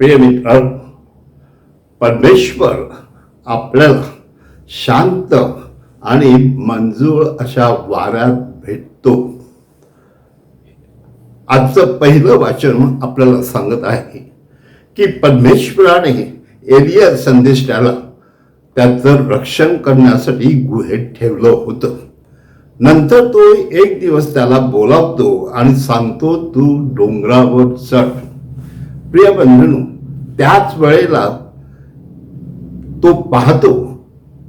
प्रिय मित्र परमेश्वर आपल्याला शांत आणि मंजूळ अशा वाऱ्यात भेटतो. आजचं पहिलं वाचन आपल्याला सांगत आहे की परमेश्वराने एलिया संदेशाला त्याचं रक्षण करण्यासाठी गुहेत ठेवलं होतं. नंतर तो एक दिवस त्याला बोलावतो आणि सांगतो तू डोंगरावर चढ. प्रिय बंधनू त्याच वेळेला तो पाहतो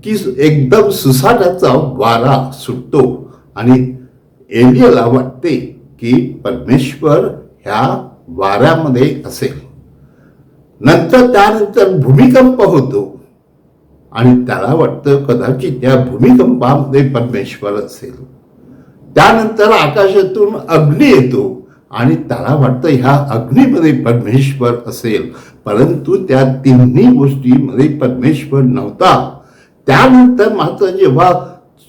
की एकदम सुसाटाचा वारा सुटतो आणि एलियाला वाटते की परमेश्वर ह्या वाऱ्यामध्ये असेल. नंतर त्यानंतर भूमिकंप होतो. आणि त्याला वाटतं कदाचित त्या भूमिकंपामध्ये परमेश्वर असेल. त्यानंतर आकाशातून अग्नी येतो आणि त्याला वाटतं ह्या अग्नीमध्ये परमेश्वर असेल. परंतु त्या तिन्ही गोष्टीमध्ये परमेश्वर नव्हता. त्यानंतर मात्र जेव्हा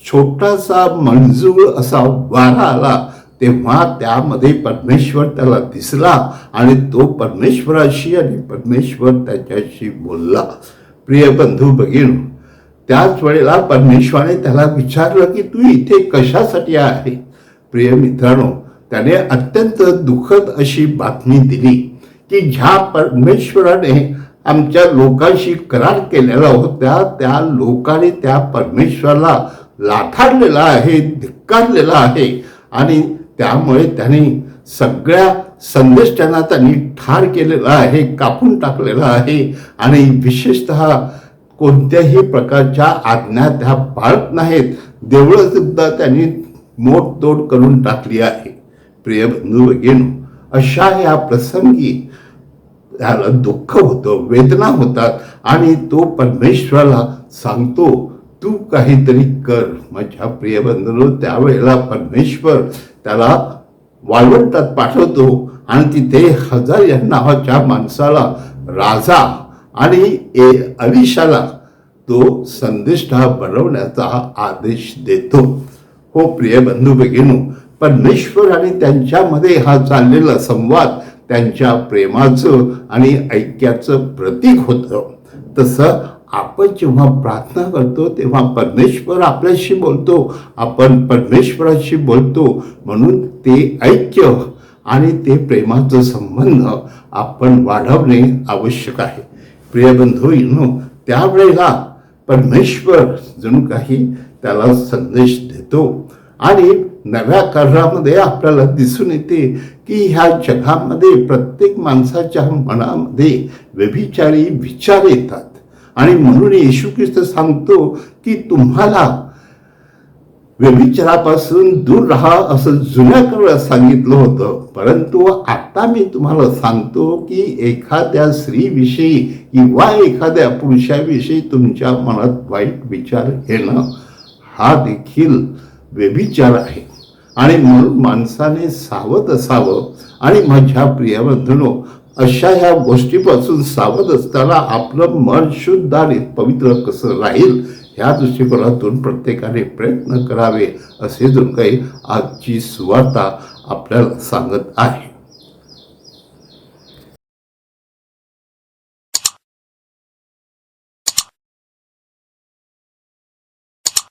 छोटासा मंजूळ असा वारा आला तेव्हा त्यामध्ये परमेश्वर त्याला दिसला आणि तो परमेश्वराशी आणि परमेश्वर त्याच्याशी बोलला. प्रिय बंधू भगिनी त्याच वेळेला परमेश्वराने त्याला विचारलं की तू इथे कशासाठी आहे? प्रिय मित्रांनो त्याने अत्यंत दुःखद अशी बातमी दिली की ज्या परमेश्वराने आमच्या लोकांशी करार केलेला होता त्या लोकांनी त्या परमेश्वराला लाथाडलेला आहे धिक्कारलेला आहे आणि त्यामुळे त्याने सगळ्या संदेश त्यांना त्यांनी ठार केलेला आहे कापून टाकलेला आहे आणि विशेषतः कोणत्याही प्रकारच्या आज्ञा त्या पाळत नाहीत. देवळं सुद्धा त्यांनी मोडतोड करून टाकली आहे. प्रिय बंधू भगिनो अशा या प्रसंगी त्याला दुःख होतं वेदना होतात आणि तो परमेश्वराला सांगतो तू काहीतरी कर. माझ्या प्रिय बंधू त्यावेळेला परमेश्वर त्याला वाळवंटात पाठवतो आणि तिथे हजार या नावाच्या माणसाला राजा आणि ए अलिशाला तो संदेष्टा बनवण्याचा आदेश देतो. हो प्रिय बंधू भगिनू परमेश्वर आणि त्यांच्यामध्ये हा चाललेला संवाद त्यांच्या प्रेमाचं आणि ऐक्याचं प्रतीक होतं. तसं आपण जेव्हा प्रार्थना करतो तेव्हा परमेश्वर आपल्याशी बोलतो. आपण परमेश्वराशी बोलतो. म्हणून ते ऐक्य आणि ते प्रेमाचं संबंध आपण वाढवणे आवश्यक आहे. प्रिय बंधू त्यावेळेला परमेश्वर जणू काही त्याला संदेश देतो आणि नव्या करारामध्ये आपल्याला दिसून येते की ह्या जगामध्ये प्रत्येक माणसाच्या मनामध्ये व्यभिचारी विचार येतात. आणि म्हणून येशू ख्रिस्त सांगतो की तुम्हाला व्यभिचारापासून दूर राहा असं जुन्या काळात सांगितलं होतं. परंतु आता मी तुम्हाला सांगतो की एखाद्या स्त्रीविषयी किंवा एखाद्या पुरुषाविषयी तुमच्या मनात वाईट विचार येणं हा देखील व्यभिचार आहे. आणि म्हणून माणसाने सावध असावं. आणि माझ्या प्रियबंधनो अशा ह्या गोष्टीपासून सावध असताना आपलं मन शुद्ध आणि पवित्र कसं राहील ह्या दृष्टिकोनातून प्रत्येकाने प्रयत्न करावे असे जर काही आजची सुवार्ता आपल्याला सांगत आहे.